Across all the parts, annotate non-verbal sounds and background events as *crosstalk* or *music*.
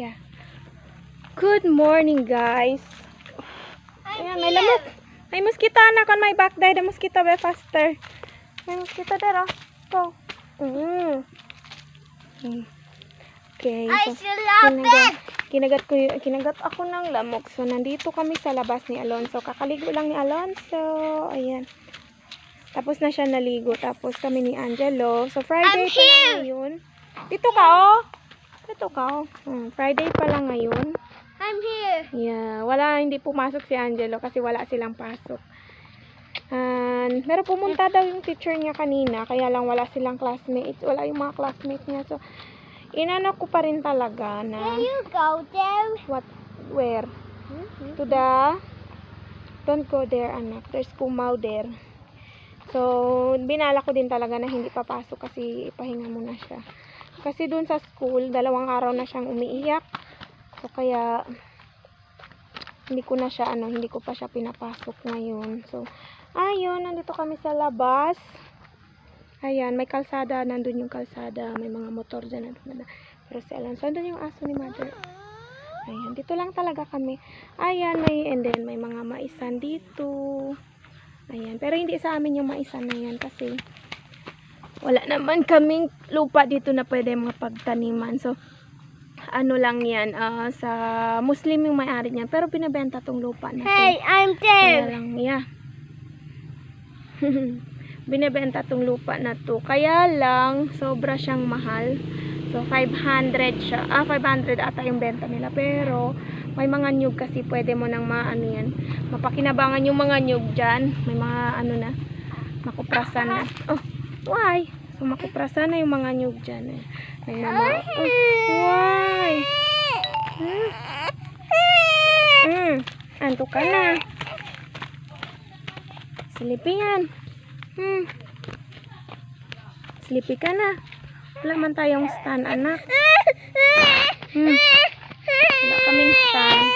Yeah. Good morning, guys. Ayan, may lamok. May mosquito na kon may back die the mosquito be faster. May mosquito there, oh. Go. Mm. Mm. Okay. I so, love kinagat, it. kinagat ko kinagat ako ng lamok. So nandito kami sa labas ni Alonso. Kakaligo lang ni Alonso. Ayan. Tapos na siya naligo. Tapos kami ni Angelo. So Friday pa ngayon. Dito ka oh. Dito ka. Hmm, Friday pa lang ngayon. I'm here. Yeah, wala hindi pumasok si Angelo kasi wala silang pasok. And, pero pumunta daw yung teacher niya kanina, kaya lang wala silang classmates, wala yung mga classmates niya. So, inano ko pa rin talaga na Can you go there? what where to the don't go there anak there's kumaw there so binala ko din talaga na hindi papasok kasi ipahinga muna siya kasi dun sa school dalawang araw na siyang umiiyak. So kaya hindi ko na siya ano hindi ko pa siya pinapasok ngayon. So ayun nandito kami sa labas. Ayan may kalsada nandun yung kalsada. May mga motor dyan nandun na pero si Alonso nandun yung aso ni mother. Ayan, dito lang talaga kami. Ayan, may, and then may mga maisan dito. Ayan, pero hindi sa amin yung maisan na yan kasi wala naman kaming lupa dito na pwede mapagtaniman. So, ano lang yan, ah, sa Muslim yung may-ari niyan. Pero binibenta tong lupa na to. Hey, I'm Kaya there. lang, yeah. *laughs* Binebenta tong lupa na to. Kaya lang, sobra siyang mahal. So, 500 siya. Ah, 500 ata yung benta nila. Pero, may mga nyug kasi pwede mo nang maano yan. Mapakinabangan yung mga nyug dyan. May mga ano na, makuprasan na. Oh, why? So, makuprasan na yung mga nyug dyan. Eh. Mga, oh, why? Hmm? Hmm, antok ka na. Sleepy yan. Hmm. Sleepy ka na. Wala man tayong stand, anak. Hmm. Wala kaming stand.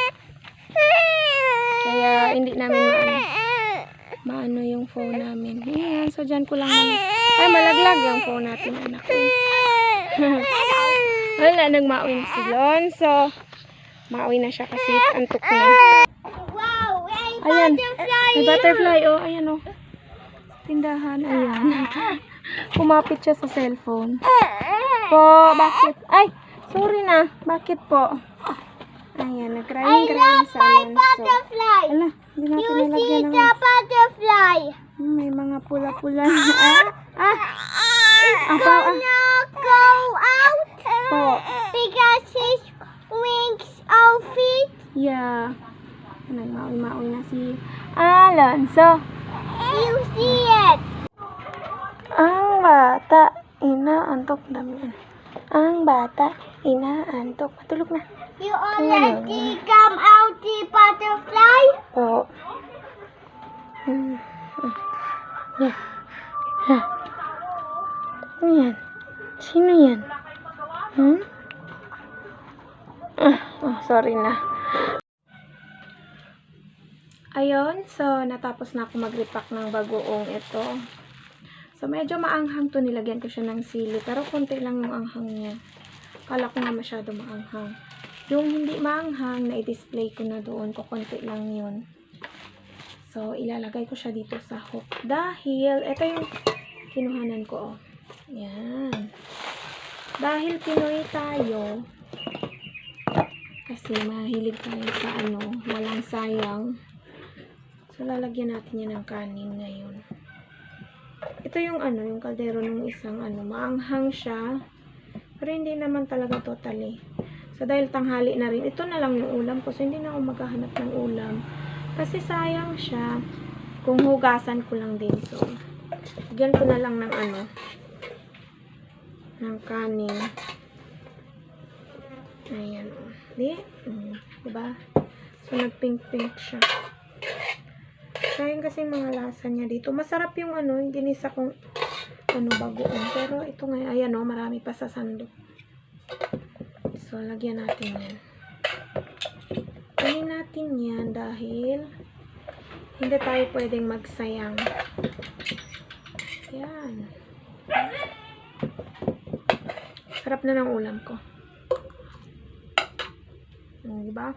Kaya hindi namin maano yung phone namin. Ayan, so dyan ko lang naman. Ay, malaglag yung phone natin, anak. *laughs* Wala, nagmauwi na si Lonzo. Mauwi na siya kasi antok na. Ayan. May butterfly, oh. Ayan, oh. Tindahan, ayan. *laughs* Kumapit siya sa cellphone. Po, bakit? Ay, sorry na. Bakit po? Ayan, I nag-crying-crying love sa my Alonso. butterfly. Ala, hindi natin You see nalagyan ng... the butterfly. Hmm, May mga pula-pula. ah, *laughs* ah, ah. Gonna go out Po. because his wings are feet. Yeah. Nagmaui-maui na si Alonso. You see it. Ang bata, inaantok namin. Ang bata, inaantok. Matulog na. You already come out the butterfly. Yan. Ha. Ano yan? Sino yan? Hmm? Ah, oh, sorry na. Ayun, so natapos na ako mag-repack ng bagoong ito. So medyo maanghang to, nilagyan ko siya ng sili, pero konti lang yung anghang niya. Kala ko nga masyado maanghang. Yung hindi maanghang, na-display ko na doon, ko konti lang yun. So, ilalagay ko siya dito sa hook. Dahil, ito yung kinuhanan ko, oh. Yan. Dahil Pinoy tayo, kasi mahilig tayo sa ano, walang sayang. So, lalagyan natin yan ng kanin ngayon. Ito yung ano, yung kaldero ng isang ano, maanghang siya. Pero hindi naman talaga totally. So, dahil tanghali na rin, ito na lang yung ulam ko. So, hindi na ako maghahanap ng ulam. Kasi sayang siya kung hugasan ko lang din. So, lagyan ko na lang ng ano, ng kanin. Ayan. Di? Mm, diba? So, nag-pink-pink siya. Sayang kasi mga lasa niya dito. Masarap yung ano, yung ginisa kong ano, bagoong. Pero ito ngayon, ayan o, marami pa sa sandok. So, lagyan natin yan. Kunin natin yan dahil hindi tayo pwedeng magsayang. Yan. Sarap na ng ulam ko. Hmm, di ba?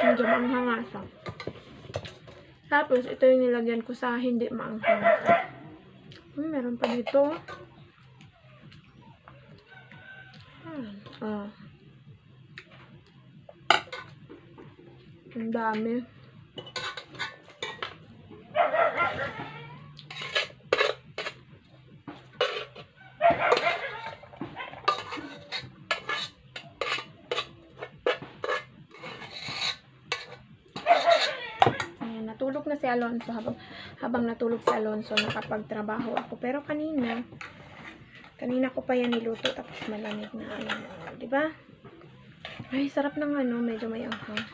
Medyo maanghang siya. Tapos, ito yung nilagyan ko sa hindi maanghang. Hmm, meron pa dito. Ah. Ang dami. Natulog na si Alonso habang habang natulog si Alonso nakapagtrabaho ako. Pero kanina, kanina ko pa yan niluto tapos malamig na ano, di ba? Ay, sarap ng ano, medyo may anghang.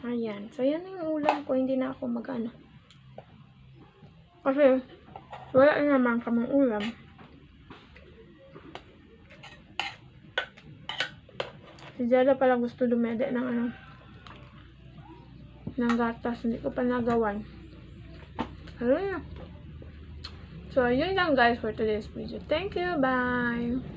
Ayan. So, yan yung ulam ko. Hindi na ako mag-ano. Kasi, wala na naman kamang ulam. Si Jada pala gusto dumede ng ano, ng gatas. Hindi ko pa nagawan. Ayun na. So, yun lang guys for today's video. Thank you. Bye!